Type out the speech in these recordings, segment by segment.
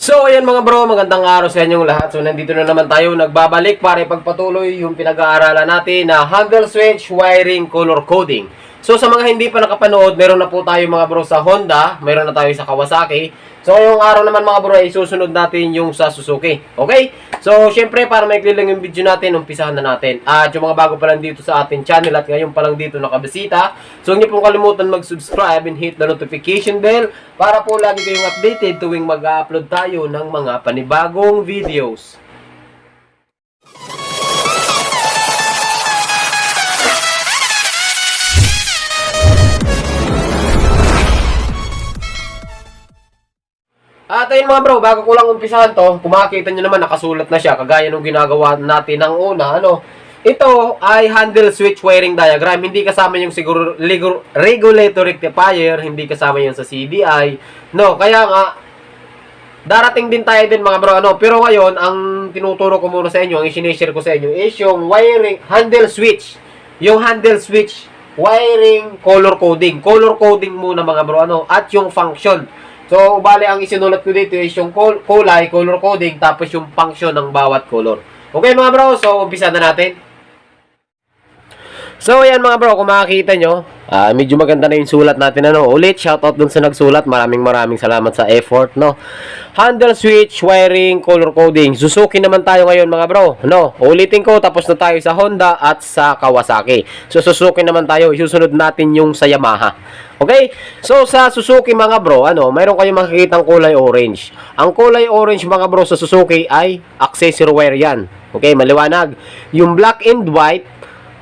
So, ayan mga bro, magandang araw sa inyong lahat. So, nandito na naman tayo nagbabalik para ipagpatuloy yung pinag-aaralan natin na handle switch, wiring, color coding. So, sa mga hindi pa nakapanood, meron na po tayo mga bro sa Honda, meron na tayo sa Kawasaki. So, ngayong araw naman mga bro, ay susunod natin yung sa Suzuki. Okay? So, syempre, para maikli lang yung video natin, umpisahan na natin. At yung mga bago pa lang dito sa ating channel at ngayon pa lang dito nakabisita, so niyo pong kalimutan mag-subscribe and hit the notification bell para po lagi kayong updated tuwing mag-upload tayo ng mga panibagong videos. At mga bro, bago ko lang umpisahan to, kung makikita nyo naman nakasulat na siya, kagaya nung ginagawa natin ng una, ano, ito ay handle switch wiring diagram. Hindi kasama yung siguro regulator rectifier, hindi kasama yung sa CDI. No, kaya nga, darating din tayo din mga bro, ano, pero ngayon, ang tinuturo ko muna sa inyo, ang isinishare ko sa inyo is yung wiring, handle switch. Yung handle switch, wiring, color coding. Color coding muna mga bro, ano, at yung function. So, bali ang isinulat ko dito is yung kulay, color coding, tapos yung function ng bawat color. Okay mga bro, so umpisa na natin. So, ayan mga bro, kung makikita nyo, ah, medyo maganda na yung sulat natin. Ano? Ulit, shoutout dun sa nagsulat. Maraming maraming salamat sa effort, no? Handle switch, wiring, color coding. Suzuki naman tayo ngayon mga bro. No? Ulitin ko, tapos na tayo sa Honda at sa Kawasaki. So, Suzuki naman tayo. Isusunod natin yung sa Yamaha. Okay? So, sa Suzuki mga bro, ano, mayroon kayong makikitang kulay orange. Ang kulay orange mga bro sa Suzuki ay accessory wire yan. Okay, maliwanag. Yung black and white,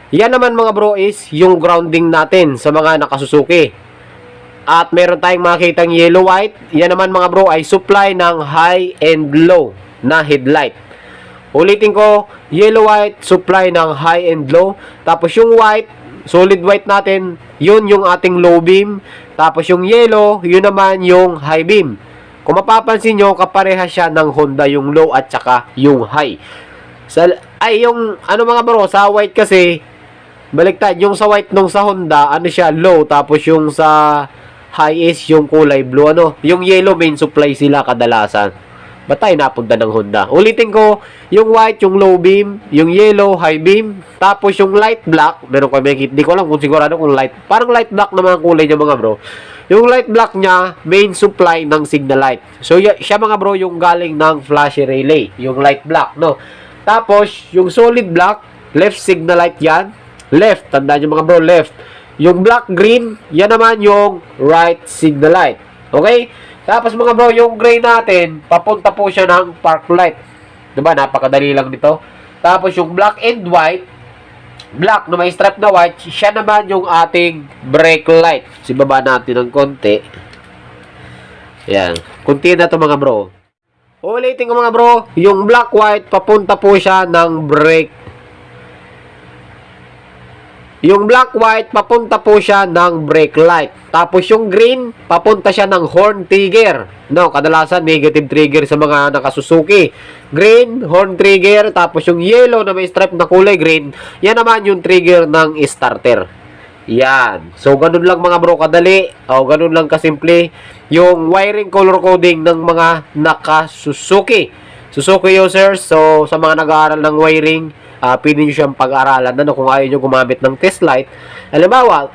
yan naman mga bro is yung grounding natin sa mga nakasusuki. At meron tayong makikitang yellow white. Yan naman mga bro ay supply ng high and low na headlight. Ulitin ko, yellow white supply ng high and low. Tapos yung white, solid white natin, yun yung ating low beam. Tapos yung yellow, yun naman yung high beam. Kung mapapansin nyo, kapareha siya ng Honda yung low at saka yung high. Sa, ay, yung ano mga bro, sa white kasi, baliktad, yung sa white nung sa Honda, ano siya, low, tapos yung sa high is yung kulay blue, ano, yung yellow main supply sila kadalasan. Ba't tayo napunta ng Honda? Ulitin ko, yung white, yung low beam, yung yellow, high beam, tapos yung light black, meron kami nakikita, di ko alam kung sigurado kung light, parang light black na mga kulay niya mga bro. Yung light black niya, main supply ng signal light. So, siya mga bro, yung galing ng flashy relay, yung light black, no? Tapos, yung solid black, left signal light yan, left, tandaan nyo mga bro, left. Yung black green, yan naman yung right signal light. Okay? Tapos mga bro, yung gray natin, papunta po siya ng park light. Diba? Napakadali lang nito. Tapos yung black and white, black na may stripe na white, siya naman yung ating brake light. Si baba natin ng konti. Yan. Kunti na to mga bro. Ulitin ko mga bro, yung black white, papunta po siya ng brake yung black white, papunta po siya ng brake light. Tapos yung green, papunta siya ng horn trigger. No, kadalasan negative trigger sa mga nakasusuki. Green, horn trigger. Tapos yung yellow na may stripe na kulay green, yan naman yung trigger ng starter. Yan. So, ganun lang mga bro kadali. O, ganun lang kasimple. Yung wiring color coding ng mga nakasusuki. Suzuki users, so sa mga nag-aaral ng wiring, uh, pwede nyo siyang pag-aralan ano, kung ayaw nyo gumamit ng test light. Halimbawa,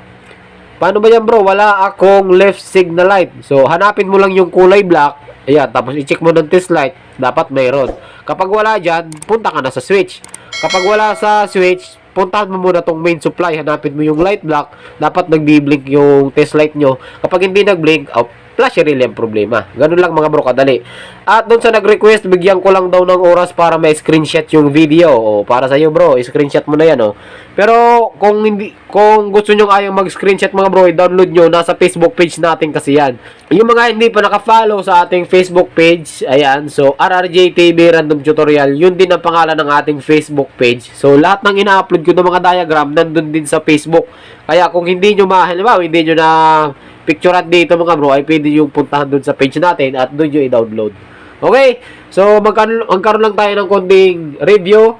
paano ba yan bro? Wala akong left signal light. So, hanapin mo lang yung kulay black. Ayan, tapos i-check mo ng test light. Dapat mayroon. Kapag wala dyan, punta ka na sa switch. Kapag wala sa switch, puntahan mo muna tong main supply. Hanapin mo yung light black. Dapat nagbi-blink yung test light nyo. Kapag hindi nag-blink, oh, flash relay ang problema. Ganun lang mga bro kadali. At doon sa nag-request, bigyan ko lang daw ng oras para may screenshot yung video. O, para sa iyo bro, screenshot mo na yan oh. Pero kung hindi kung gusto niyo ayaw mag-screenshot mga bro, i-download nyo nasa Facebook page natin kasi yan. Yung mga hindi pa naka-follow sa ating Facebook page, ayan, so RRJ TV Random Tutorial, yun din ang pangalan ng ating Facebook page. So lahat ng ina-upload ko ng mga diagram nandun din sa Facebook. Kaya kung hindi nyo ma, halimbawa, hindi nyo na picture at dito mga bro, ay pwede yung puntahan dun sa page natin at dun yung i-download. Okay? So, magkaroon, magkaroon lang tayo ng konting review.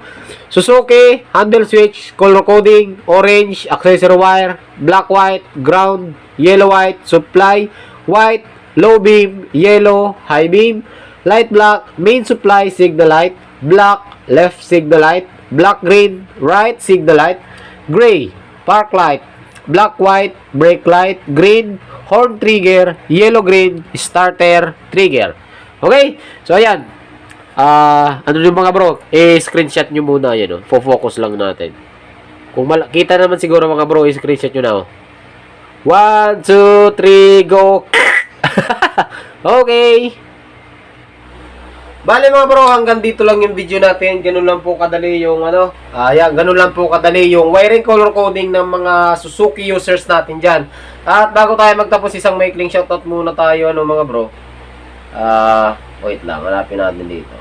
Suzuki, handle switch, color coding, orange, accessory wire, black white, ground, yellow white, supply, white, low beam, yellow, high beam, light black, main supply signal light, black, left signal light, black green, right signal light, gray, park light, black white, brake light, green, horn trigger, yellow green, starter trigger. Okay? So ayan. Ah, ano yung mga bro? Eh screenshot nyo muna yan, oh. Fo-focus lang natin. Kung mal- kita naman siguro mga bro, i-screenshot nyo na, oh. One, two, three, go! okay! Bale mga bro, hanggang dito lang yung video natin. Ganun lang po kadali yung ano. Ah, yan, ganun lang po kadali yung wiring color coding ng mga Suzuki users natin dyan. At bago tayo magtapos, isang maikling shoutout muna tayo, ano mga bro. Ah, wait lang, hanapin natin dito.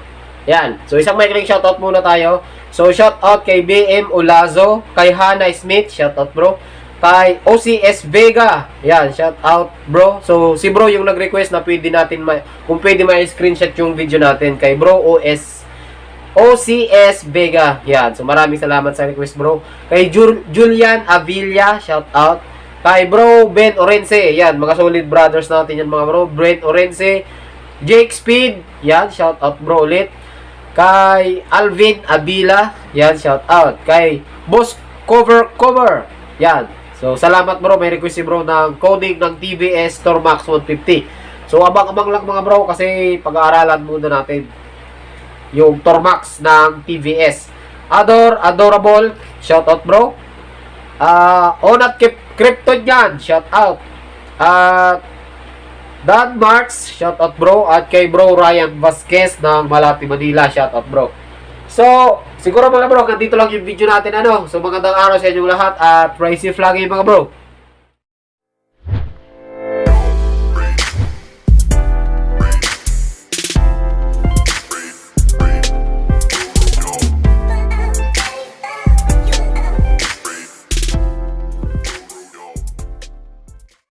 Yan, so isang maikling shoutout muna tayo. So shoutout kay BM Olazo, kay Hannah Smith, shoutout bro. Kay OCS Vega, yan, shoutout bro. So si bro yung nag-request na pwede natin, ma- kung pwede ma-screenshot yung video natin kay bro OS OCS Vega. Yan. So maraming salamat sa request bro. Kay Jul- Julian Avilla, shout out. Kay bro Ben Orense. Yan, mga solid brothers natin yan mga bro. Ben Orense, Jake Speed. Yan, shout out bro ulit. Kay Alvin Abila. Yan, shout out. Kay Boss Cover Cover. Yan. So salamat bro. May request si bro ng coding ng TVS Tormax 150. So abang-abang lang mga bro kasi pag-aaralan muna natin yung Tormax ng TVS. Ador, adorable, shout out bro. Ah, Onat Krypton yan, shout out. At Dan Marks, shout out bro. At kay bro Ryan Vasquez ng Malati, Manila, shout out bro. So, siguro mga bro, hanggang dito lang yung video natin ano. So, magandang araw sa inyong lahat at rise safe lagi mga bro.